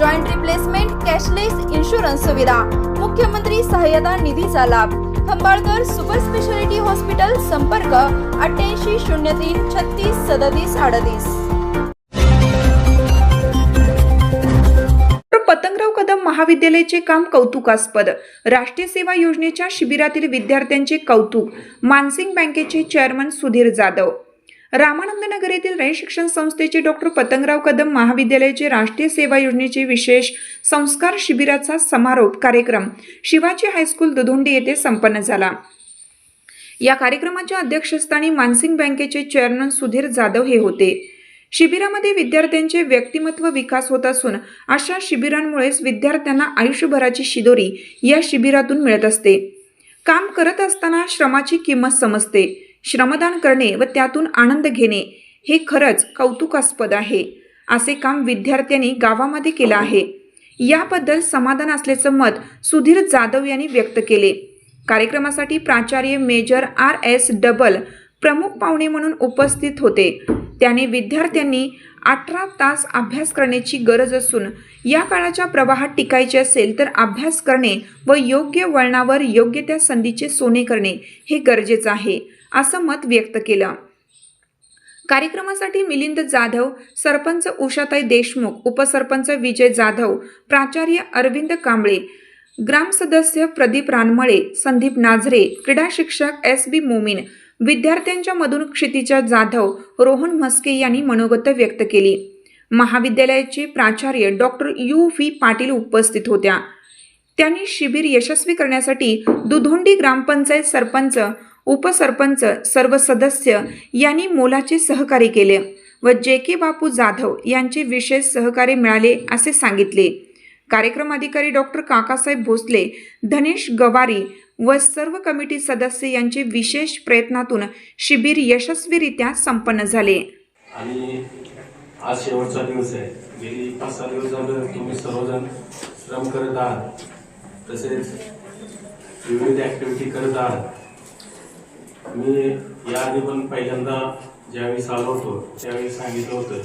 joint replacement cashless insurance सुविधा. मुख्यमंत्री सहाय्यता निधीचा लाभ. खंबाळकर सुपर स्पेशालिटी हॉस्पिटल संपर्क अठ्ठ्याऐंशी शून्य तीन छत्तीस सदतीस अडतीस. पतंगराव कदम महाविद्यालयाचे काम कौतुकास्पद. राष्ट्रीय सेवा योजनेच्या शिबिरातील विद्यार्थ्यांचे कौतुक. मानसिंग बँकेचे चेअरमन सुधीर जाधव. रामानंदनगर येथील रयत शिक्षण संस्थेचे डॉक्टर पतंगराव कदम महाविद्यालयाचे राष्ट्रीय सेवा योजनेचे विशेष संस्कार शिबिराचा समारोप कार्यक्रम शिवाजी हायस्कूल दुधोंडी येथे संपन्न झाला. या कार्यक्रमाच्या अध्यक्षस्थानी मानसिंग बँकेचे चेअरमन सुधीर जाधव हे होते. शिबिरामध्ये विद्यार्थ्यांचे व्यक्तिमत्व विकास होत असून अशा शिबिरांमुळेच विद्यार्थ्यांना आयुष्यभराची शिदोरी या शिबिरातून मिळत असते. काम करत असताना श्रमाची किंमत समजते. श्रमदान करणे व त्यातून आनंद घेणे हे खरंच कौतुकास्पद आहे. असे काम विद्यार्थ्यांनी गावामध्ये केलं आहे. याबद्दल समाधान असल्याचं मत सुधीर जाधव यांनी व्यक्त केले. कार्यक्रमासाठी प्राचार्य मेजर आर एस डबल प्रमुख पाहुणे म्हणून उपस्थित होते. त्याने विद्यार्थ्यांनी अठरा तास अभ्यास करण्याची गरज असून या काळाच्या प्रवाहात टिकायचे असेल तर अभ्यास करणे व योग्य वळणावर योग्य त्या संधीचे सोने करणे हे गरजेचं आहे असं मत व्यक्त केलं. कार्यक्रमासाठी मिलिंद जाधव सरपंच उषाताई देशमुख उपसरपंच विजय जाधव प्राचार्य अरविंद कांबळे ग्राम सदस्य प्रदीप रानमळे संदीप नाझरे क्रीडा शिक्षक एस बी मोमीन विद्यार्थ्यांच्या मधून क्षितिजा जाधव रोहन म्हस्के यांनी मनोगत व्यक्त केली. महाविद्यालयाचे प्राचार्य डॉक्टर यू. व्ही. पाटील उपस्थित होत्या. त्यांनी शिबिर यशस्वी करण्यासाठी दुधोंडी ग्रामपंचायत सरपंच उपसरपंच सर्व सदस्य यांनी मोलाचे सहकार्य केले व जे के बापू जाधव यांचे विशेष सहकार्य मिळाले असे सांगितले. कार्यक्रम अधिकारी डॉक्टर काकासाहेब भोसले धनेश गवारी व सर्व कमिटी सदस्य यांचे विशेष प्रयत्नातून शिबिर यशस्वीरित्या संपन्न झाले. आणि आज शेवटचा दिवस आहे. गेली पाच सहा दिवस झालं तुम्ही सर्वजण श्रम करत आहात. तसेच विविध ॲक्टिव्हिटी करत आहात. मी याआधी पण पहिल्यांदा ज्यावेळी आलो होतो त्यावेळी सांगितलं होतं.